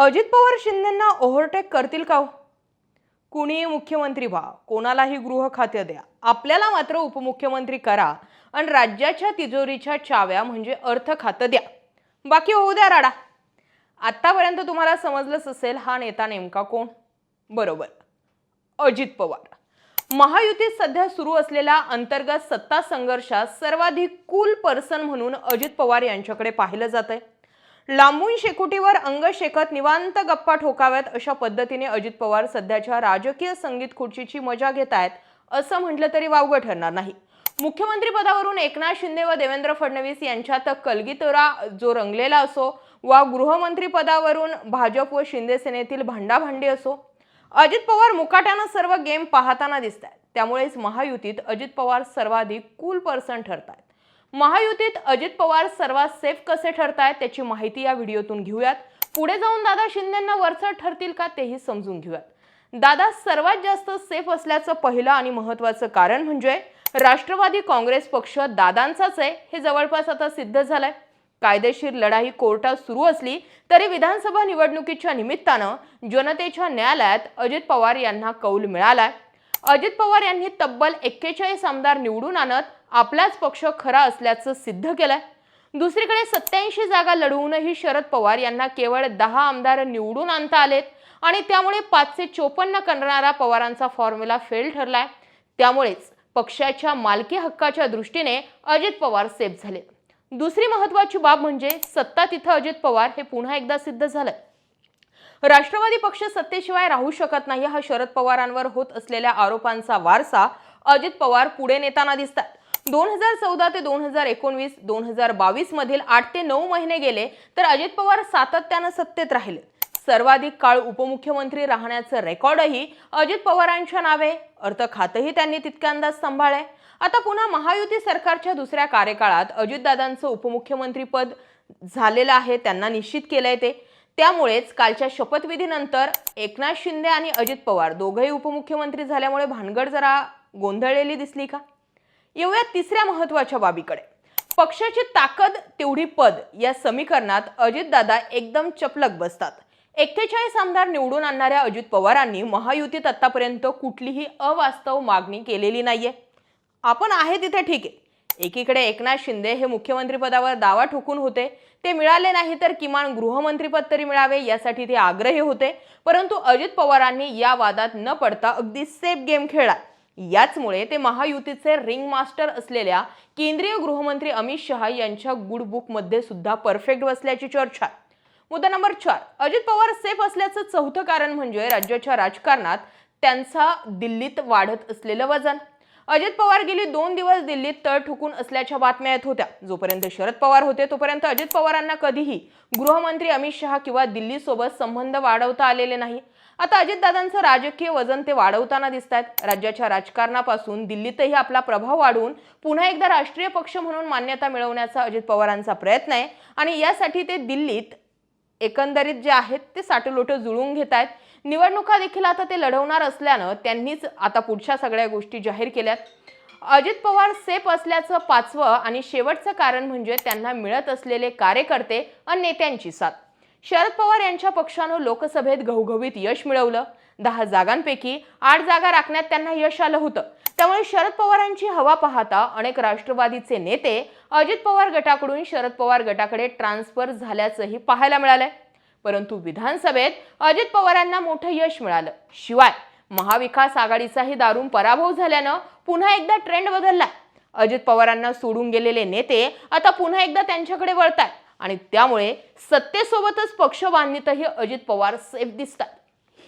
Ajit Pawar शिंदेंना overtake करतील का हो? कुणी मुख्यमंत्री व्हा कोणालाही गृह खाते द्या. आपल्याला मात्र उपमुख्यमंत्री करा आणि राज्याच्या तिजोरीच्या चाव्या म्हणजे अर्थ खातं द्या. बाकी होऊ द्या राडा. आत्तापर्यंत तुम्हाला समजलंच असेल हा नेता नेमका कोण? बरोबर. अजित पवार. महायुतीत सध्या सुरू असलेल्या अंतर्गत सत्ता संघर्षात सर्वाधिक कूल पर्सन म्हणून अजित पवार यांच्याकडे पाहिलं जात आहे लांबून शेकोटीवर अंग शेकत निवांत गप्पा ठोकाव्यात अशा पद्धतीने अजित पवार सध्याच्या राजकीय संगीत खुर्चीची मजा घेत आहेत असं म्हटलं तरी वावगं ठरणार नाही. मुख्यमंत्री पदावरून एकनाथ शिंदे व देवेंद्र फडणवीस यांच्यात कलगीतोरा जो रंगलेला असो वा गृहमंत्री पदावरून भाजप व शिंदे सेनेतील भांडाभांडी असो अजित पवार मुकाट्यानं सर्व गेम पाहताना दिसत आहेत त्यामुळेच महायुतीत अजित पवार सर्वाधिक कूल पर्सन ठरत आहेत महायुतीत अजित पवार सर्वात सेफ कसे ठरतायत त्याची माहिती या व्हिडिओतून घेऊयात. पुढे जाऊन दादा शिंदेंना वरचढ ठरतील का तेही समजून घेऊयात. दादा सर्वात जास्त सेफ असल्याचं पहिलं आणि महत्वाचं कारण म्हणजे राष्ट्रवादी काँग्रेस पक्ष दादांचाच आहे हे जवळपास आता सिद्ध झालंय. कायदेशीर लढाई कोर्टात सुरू असली तरी विधानसभा निवडणुकीच्या निमित्तानं जनतेच्या न्यायालयात अजित पवार यांना कौल मिळालाय. अजित पवार यांनी तब्बल एक्केचाळीस आमदार निवडून आणत आपलाच पक्ष खरा असल्याचं सिद्ध केलंय. दुसरीकडे सत्याऐंशी जागा लढवूनही शरद पवार यांना केवळ दहा आमदार निवडून आणता आलेत आणि त्यामुळे पाचशे चोपन्न करणारा पवारांचा फॉर्म्युला फेल ठरलाय. त्यामुळेच पक्षाच्या मालकी हक्काच्या दृष्टीने अजित पवार सेफ झाले. दुसरी महत्वाची बाब म्हणजे सत्ता तिथं अजित पवार हे पुन्हा एकदा सिद्ध झालंय. राष्ट्रवादी पक्ष सत्तेशिवाय राहू शकत नाही हा शरद पवारांवर होत असलेल्या आरोपांचा वारसा अजित पवार पुढे नेताना दिसतात दोन हजार चौदा ते दोन हजार एकोणवीस दोन हजार बावीस मधील आठ ते नऊ महिने गेले तर अजित पवार सातत्यानं सत्तेत राहिले. सर्वाधिक काळ उपमुख्यमंत्री राहण्याचं रेकॉर्डही अजित पवारांच्या नावे अर्थ खातंही त्यांनी तितक्यांदाच सांभाळलंय आता पुन्हा महायुती सरकारच्या दुसऱ्या कार्यकाळात अजितदादांचं उपमुख्यमंत्रीपद झालेलं आहे त्यांना निश्चित केलंय ते. त्यामुळेच कालच्या शपथविधीनंतर एकनाथ शिंदे आणि अजित पवार दोघंही उपमुख्यमंत्री झाल्यामुळे भानगड जरा गोंधळलेली दिसली का? येऊया तिसऱ्या महत्त्वाच्या बाबीकडे. पक्षाची ताकद तेवढी पद या समीकरणात अजितदादा एकदम चपलक बसतात. एक्केचाळीस आमदार निवडून आणणाऱ्या अजित पवारांनी महायुतीत आतापर्यंत कुठलीही अवास्तव मागणी केलेली नाहीये. आपण आहे तिथे ठीक आहे. एकीकडे एकनाथ शिंदे हे मुख्यमंत्रीपदावर दावा ठोकून होते. ते मिळाले नाही तर किमान गृहमंत्रीपद तरी मिळावे यासाठी ते आग्रही होते. परंतु अजित पवारांनी या वादात न पडता अगदी सेफ गेम खेळला. याचमुळे ते महायुतीचे रिंग मास्टर असलेल्या केंद्रीय गृहमंत्री अमित शहा यांच्या गुड बुकमध्ये सुद्धा परफेक्ट बसल्याची चर्चा आहे. मुद्दा नंबर चार अजित पवार सेफ असल्याचं चौथं कारण म्हणजे राज्याच्या राजकारणात त्यांचा दिल्लीत वाढत असलेलं वजन अजित पवार गेली दोन दिवस दिल्लीत तळ ठोकून असल्याच्या बातम्या येत होत्या. जोपर्यंत शरद पवार होते तोपर्यंत अजित पवारांना कधीही गृहमंत्री अमित शहा किंवा दिल्लीसोबत संबंध वाढवता आलेले नाही. आता अजितदादांचं राजकीय वजन ते वाढवताना दिसत आहेत राज्याच्या राजकारणापासून दिल्लीतही आपला प्रभाव वाढवून पुन्हा एकदा राष्ट्रीय पक्ष म्हणून मान्यता मिळवण्याचा अजित पवारांचा प्रयत्न आहे आणि यासाठी ते दिल्लीत एकंदरीत जे आहेत ते साठलोट जुळून घेत आहेत. निवडणुका देखील आता ते लढवणार असल्यानं त्यांनीच आता पुढच्या सगळ्या गोष्टी जाहीर केल्यात. अजित पवार सेफ असल्याचं पाचवं आणि शेवटचं कारण म्हणजे त्यांना मिळत असलेले कार्यकर्ते आणि नेत्यांची साथ. शरद पवार यांच्या पक्षानं लोकसभेत घवघवीत यश मिळवलं. दहा जागांपैकी आठ जागा राखण्यात त्यांना यश आलं होतं. त्यामुळे शरद पवारांची हवा पाहता अनेक राष्ट्रवादीचे नेते अजित पवार गटाकडून शरद पवार गटाकडे ट्रान्सफर झाल्याचंही पाहायला मिळालंय. परंतु विधानसभेत अजित पवारांना मोठं यश मिळालं. शिवाय महाविकास आघाडीचाही दारुण पराभव झाल्यानं पुन्हा एकदा ट्रेंड बदललाय. अजित पवारांना सोडून गेलेले नेते आता पुन्हा एकदा त्यांच्याकडे वळतात आणि त्यामुळे सत्तेसोबतच पक्ष बांधणीतही अजित पवार सेफ दिसतात.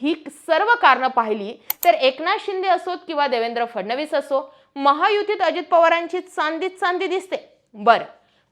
ही सर्व कारणं पाहिली तर एकनाथ शिंदे असोत किंवा देवेंद्र फडणवीस असो महायुतीत अजित पवारांची चांदीच चांदी दिसते. बरं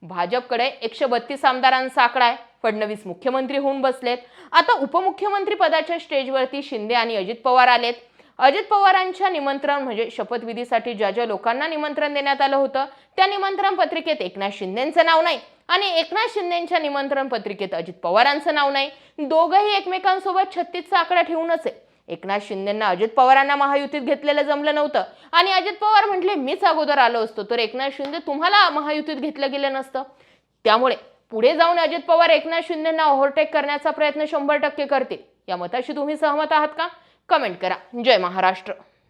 भाजपकडे एकशे बत्तीस आमदारांचा आकडा आहे. फडणवीस मुख्यमंत्री होऊन बसलेत. आता उपमुख्यमंत्री पदाच्या स्टेजवरती शिंदे आणि अजित पवार आलेत. अजित पवारांच्या निमंत्रण म्हणजे शपथविधीसाठी ज्या ज्या लोकांना निमंत्रण देण्यात आलं होतं त्या निमंत्रण पत्रिकेत एकनाथ शिंदेचं नाव नाही. आणि एकनाथ शिंदेच्या निमंत्रण पत्रिकेत अजित पवारांचं नाव नाही. दोघंही एकमेकांसोबत छत्तीसचा आकडा ठेवूनच. आहे एकनाथ शिंदेंना अजित पवारांना महायुतीत घेतलेलं जमलं नव्हतं. आणि अजित पवार म्हटले मीच अगोदर आलो असतो तर एकनाथ शिंदे तुम्हाला महायुतीत घेतलं गेलं नसतं. त्यामुळे पुढे जाऊन अजित पवार एकनाथ शिंदेना ओव्हरटेक करण्याचा प्रयत्न शंभर टक्के करतील. या मताशी तुम्ही सहमत आहात का? कमेंट करा. जय महाराष्ट्र.